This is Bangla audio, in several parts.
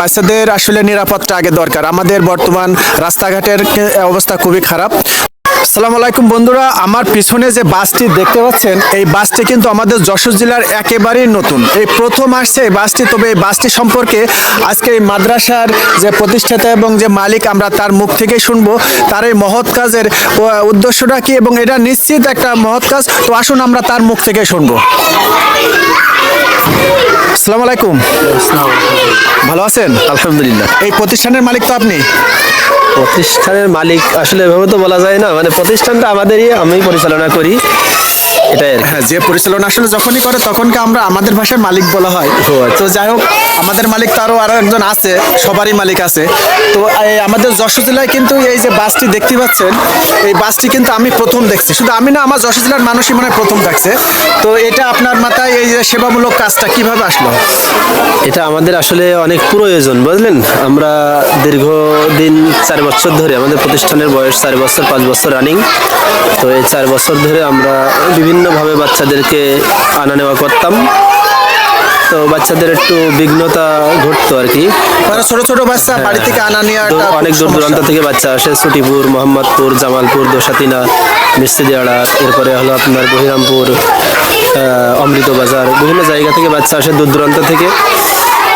বাচ্চাদের আসলে নিরাপত্তা আগে দরকার। আমাদের বর্তমান রাস্তাঘাটের অবস্থা খুবই খারাপ। আসসালামু আলাইকুম বন্ধুরা, আমার পিছনে যে বাসটি দেখতে পাচ্ছেন, এই বাসটি কিন্তু আমাদের যশোর জেলার একেবারেই নতুন। এই প্রথম আসছে এই বাসটি, তবে এই বাসটি সম্পর্কে আজকে এই মাদ্রাসার যে প্রতিষ্ঠাতা এবং যে মালিক আমরা তার মুখ থেকে শুনব। তার এই মহৎ কাজের উদ্দেশ্যটা কি এবং এটা নিশ্চিত একটা মহৎ কাজ? তো আসুন আমরা তার মুখ থেকে শুনব। আসসালামু আলাইকুম। ভালো আছেন? আলহামদুলিল্লাহ। এই প্রতিষ্ঠানের মালিক তো আপনি? প্রতিষ্ঠানের মালিক আসলে এভাবে তো বলা যায় না। মানে প্রতিষ্ঠানটা আমাদেরই আমি পরিচালনা করি। এটাই হ্যাঁ যে পরিচালনা আসলে যখনই করে তখনকে আমরা আমাদের ভাষায় মালিক বলা হয়। আচ্ছা। তো যাই হোক আমাদের মালিক তো আরও একজন আছে, সবারই মালিক আছে। তো এই আমাদের যশোর জেলায় কিন্তু এই যে বাসটি দেখতে পাচ্ছেন, এই বাসটি কিন্তু আমি প্রথম দেখছি। শুধু আমি না, আমার যশোর জেলার মানুষই মনে প্রথম দেখছে। তো এটা আপনার মাথায় এই যে সেবামূলক কাজটা কীভাবে আসলো? এটা আমাদের আসলে অনেক প্রয়োজন, বুঝলেন? আমরা দীর্ঘদিন চার বছর ধরে আমাদের প্রতিষ্ঠানের বয়স চার বছর, পাঁচ বছর রানিং তো এই চার বছর ধরে আমরা বিভিন্নভাবে বাচ্চাদেরকে আনা নেওয়া করতাম। তো বাচ্চাদের একটু বিঘ্নতা ঘটতো আর কি। মানে ছোট ছোট বাচ্চা বাড়ি থেকে আনা নিয়ে অনেক দূর দূরান্ত থেকে বাচ্চা আসে ছুটিপুর মোহাম্মদপুর জামালপুর দোসাতিনা মিস্ত্রিদিয়াড়া এরপরে হলো আপনার বহিরামপুর আহ, অমৃতবাজার বিভিন্ন জায়গা থেকে বাচ্চা আসে দূর দূরান্ত থেকে।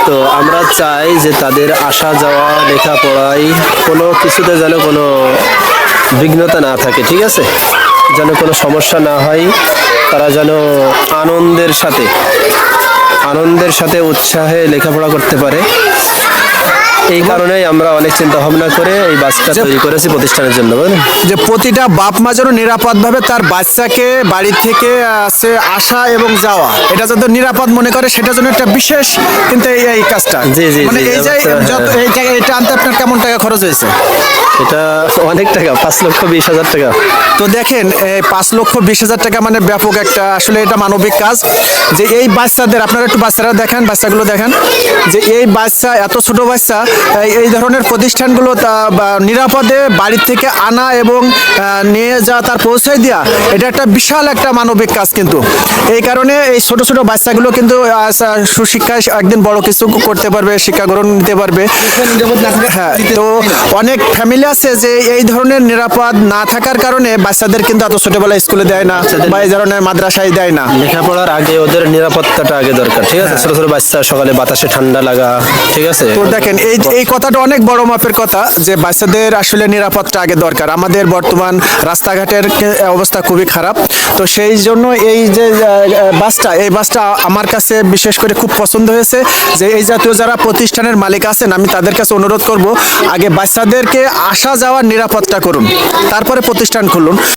তো আমরা চাই যে তাদের আসা যাওয়া লেখাপড়ায় কোনো কিছুতে যেন কোনো বিঘ্নতা না থাকে ঠিক আছে? যেন কোনো সমস্যা না হয় তারা যেন আনন্দের সাথে আনন্দের সাথে উৎসাহে লেখাপড়া করতে পারে। এই কারণেই আমরা অনেক চিন্তা ভাবনা করে এই বাসটা তৈরি করেছি প্রতিষ্ঠানের জন্য বুঝলেন? যে প্রতিটা বাপ মা যেন নিরাপদভাবে তার বাচ্চাকে বাড়ি থেকে আসে আসা এবং যাওয়া এটা যাতে নিরাপদ মনে করে সেটা জন্য একটা বিশেষ কিন্তু এই এই কাজটা। জি, জি, মানে এই যে আচ্ছা, যত হ্যাঁ। এইটা এটা আনতে আপনার কেমন টাকা খরচ হয়েছে? এটা অনেক টাকা পাঁচ লক্ষ বিশ হাজার টাকা। তো দেখেন এই পাঁচ লক্ষ বিশ হাজার টাকা মানে ব্যাপক একটা আসলে এটা মানবিক কাজ। যে এই বাচ্চাদের আপনারা একটু বাচ্চারা দেখেন বাচ্চাগুলো দেখেন। যে এই বাচ্চা এত ছোট বাচ্চা এই- ধরনের প্রতিষ্ঠানগুলো তা- নিরাপদে বাড়ি থেকে আনা এবং নিয়ে যাওয়া তার পৌঁছায় দেওয়া এটা একটা বিশাল একটা মানবিক কাজ কিন্তু। এই কারণে এই ছোট ছোট বাচ্চাগুলো কিন্তু সুশিক্ষায় একদিন বড় কিছু করতে পারবে শিক্ষা গ্রহণ নিতে পারবে। হ্যাঁ তো অনেক ফ্যামিলি আছে যে এই ধরনের নিরাপদ না থাকার কারণে বাচ্চাদের কিন্তু এত ছোটবেলায় স্কুলে দেয় না বা এই ধরনের মাদ্রাসায় দেয় না। লেখাপড়ার আগে ওদের নিরাপত্তাটা আগে দরকার ঠিক আছে? ছোট ছোট বাচ্চা সকালে বাতাসে ঠান্ডা লাগা ঠিক আছে? তো দেখেন এই এই কথাটা অনেক বড় মাপের কথা যে বাচ্চাদের আসলে নিরাপত্তা আগে দরকার। আমাদের বর্তমান রাস্তাঘাটের অবস্থা খুবই খারাপ। তো সেই জন্য এই যে বাসটা, এই বাসটা আমার কাছে বিশেষ করে খুব পছন্দ হয়েছে যে এই জাতীয় যারা প্রতিষ্ঠানের মালিক আছেন, আমি তাদের কাছে অনুরোধ করব, আগে বাচ্চাদেরকে আসা যাওয়ার নিরাপত্তা করুন, তারপরে প্রতিষ্ঠান খুলুন।